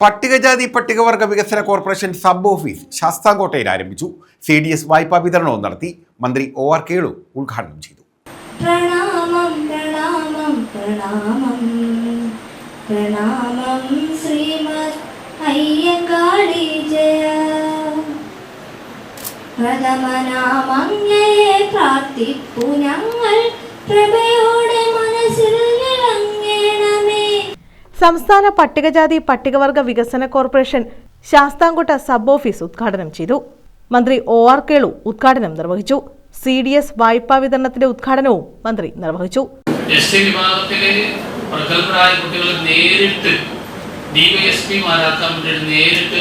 പട്ടികജാതി പട്ടികവർഗ വികസന കോർപ്പറേഷൻ സബ് ഓഫീസ് ശാസ്താംകോട്ടയിൽ ആരംഭിച്ചു. സി ഡി എസ് വായ്പാ വിതരണവും നടത്തി മന്ത്രി ഒ ആർ കേളു ഉദ്ഘാടനം ചെയ്തു. പ്രണാമം പ്രണാമം പ്രണാമം. പ്രണാമം ശ്രീമദ് അയ്യങ്കാളി ജയ. പ്രഥമനാമങ്ങയെ പ്രാർത്ഥിപ്പു ഞങ്ങൾ പ്രഭയോടെ സംസ്ഥാന പട്ടികജാതി പട്ടികവർഗ വികസന കോർപ്പറേഷൻ ശാസ്താംകോട്ട സബ് ഓഫീസ് ഉദ്ഘാടനം ചെയ്തു. മന്ത്രി ഒ ആർ കേളു ഉദ്ഘാടനം നിർവഹിച്ചു. സി ഡി എസ് വായ്പാ വിതരണത്തിന്റെ ഉദ്ഘാടനവും മന്ത്രി നിർവഹിച്ചു. എസ് വിഭാഗത്തിലെ പ്രഗത്ഭരായ കുട്ടികളെ നേരിട്ട് നേരിട്ട്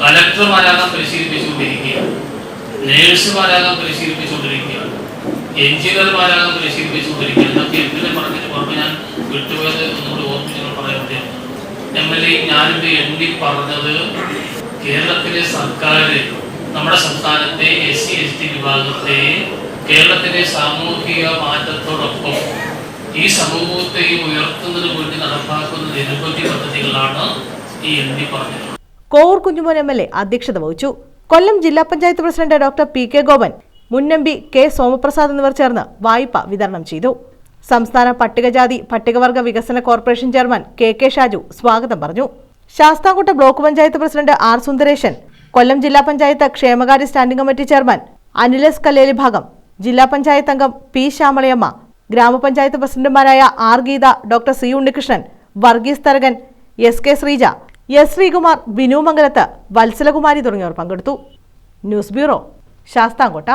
കലക്ടർമാരാകാൻ പരിശീലിപ്പിച്ചുകൊണ്ടിരിക്കുകയാണ്. നേഴ്സുമാരാകാൻ എഞ്ചിനീയർമാരാകാൻ പരിശീലിപ്പിച്ചുകൊണ്ടിരിക്കുകയാണ് ഇതൊക്കെ എന്തിനെ പറഞ്ഞതിന് പുറമെ ഞാൻ വിട്ടുപോയത് ഒന്നുകൂടി ഓർമ്മിച്ച് നിങ്ങൾ പറയാൻ വേണ്ടിയാണ് എം എൽ എയും ഞാനിത് എണ്ണി പറഞ്ഞത് കേരളത്തിലെ സർക്കാർ നമ്മുടെ സംസ്ഥാനത്തെ എസ് സി എസ് ടി വിഭാഗത്തെ കേരളത്തിലെ സാമൂഹിക മാറ്റത്തോടൊപ്പം ഈ സമൂഹത്തെയും ഉയർത്തുന്നതിന് വേണ്ടി നടപ്പാക്കുന്ന നിരവധി പദ്ധതികളാണ് ഈ എം ഡി പറഞ്ഞത് Kovoor Kunjumon M L A അധ്യക്ഷത വഹിച്ചു. കൊല്ലം ജില്ലാ panchayat president doctor P K Gopan മുൻ എം പി കെ സോമപ്രസാദ് എന്നിവർ ചേർന്ന് വായ്പ വിതരണം ചെയ്തു. സംസ്ഥാന പട്ടികജാതി പട്ടികവർഗ വികസന corporation chairman K K Shaju സ്വാഗതം പറഞ്ഞു. Sasthamkotta block panchayat president R Sundaresan Kollam ജില്ലാ പഞ്ചായത്ത് ക്ഷേമകാര്യ സ്റ്റാൻഡിംഗ് കമ്മിറ്റി ചെയർമാൻ അനിലസ് കല്ലേലി ഭാഗം ജില്ലാ പഞ്ചായത്ത് അംഗം പി ശ്യാമളയമ്മ ഗ്രാമപഞ്ചായത്ത് പ്രസിഡന്റുമാരായ R Geetha doctor C Unnikrishnan Varghese Tharakan S K Sreeja S Sreekumar Binu Mangalath Vatsalakumari തുടങ്ങിയവർ പങ്കെടുത്തു. News bureau Sasthamkotta.